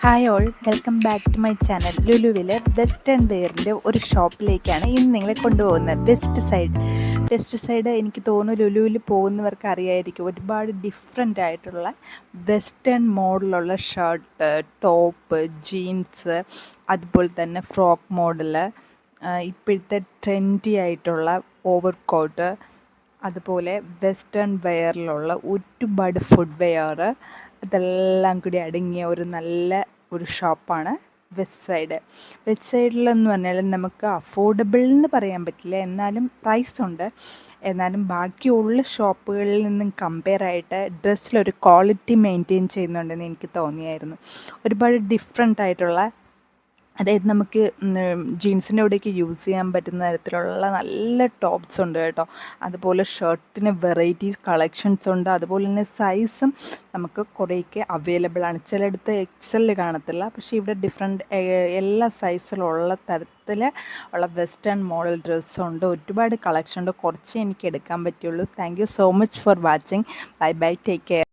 Hi all welcome back to my channel ലുലുവിലെ western വെയറിന്റെ ഒരു ഷോപ്പിലേക്കാണ് ഇന്ന് നിങ്ങളെ കൊണ്ടുപോകുന്നത്. വെസ്റ്റ് സൈഡ് വെസ്റ്റ് സൈഡ് എനിക്ക് തോന്നുന്നു ലുലുവിൽ പോകുന്നവർക്ക് അറിയായിരിക്കും ഒരുപാട് ഡിഫറെന്റ് ആയിട്ടുള്ള വെസ്റ്റേൺ മോഡലുള്ള ഷർട്ട് ടോപ്പ് ജീൻസ് അതുപോലെ തന്നെ ഫ്രോക്ക് മോഡൽ ഇപ്പോഴത്തെ ട്രെൻഡി ആയിട്ടുള്ള ഓവർ കോട്ട് അതുപോലെ വെസ്റ്റേൺ വെയറിലുള്ള ഒരുപാട് ഫുഡ് വെയർ ഇതെല്ലാം കൂടി അടങ്ങിയ ഒരു നല്ല ഒരു ഷോപ്പാണ് വെസ്റ്റ് സൈഡ്. വെസ്റ്റ് സൈഡിലെന്ന് പറഞ്ഞാൽ നമുക്ക് അഫോർഡബിൾ എന്ന് പറയാൻ പറ്റില്ല. എന്നാലും പ്രൈസ് ഉണ്ട്. എന്നാലും ബാക്കിയുള്ള ഷോപ്പുകളിൽ നിന്നും കമ്പയർ ആയിട്ട് ഡ്രസ്സിലൊരു ക്വാളിറ്റി മെയിന്റെയിൻ ചെയ്യുന്നുണ്ടെന്ന് എനിക്ക് തോന്നിയായിരുന്നു. ഒരുപാട് ഡിഫറെന്റ് ആയിട്ടുള്ള അതായത് നമുക്ക് ജീൻസിന്റെ കൂടെയൊക്കെ യൂസ് ചെയ്യാൻ പറ്റുന്ന തരത്തിലുള്ള നല്ല ടോപ്സ് ഉണ്ട് കേട്ടോ. അതുപോലെ ഷർട്ടിന് വെറൈറ്റീസ് കളക്ഷൻസ് ഉണ്ട്. അതുപോലെ തന്നെ സൈസും നമുക്ക് കുറേയൊക്കെ അവൈലബിൾ ആണ്. ചിലയിടത്ത് എക്സൽ കാണത്തില്ല. പക്ഷേ ഇവിടെ ഡിഫറെന്റ് എല്ലാ സൈസിലുള്ള തരത്തിൽ ഉള്ള വെസ്റ്റേൺ മോഡൽ ഡ്രസ്സുണ്ട് ഒരുപാട് കളക്ഷൻ ഉണ്ട്. കുറച്ചേ എനിക്ക് എടുക്കാൻ പറ്റുള്ളൂ. Thank you so much for watching. Bye bye. Take care.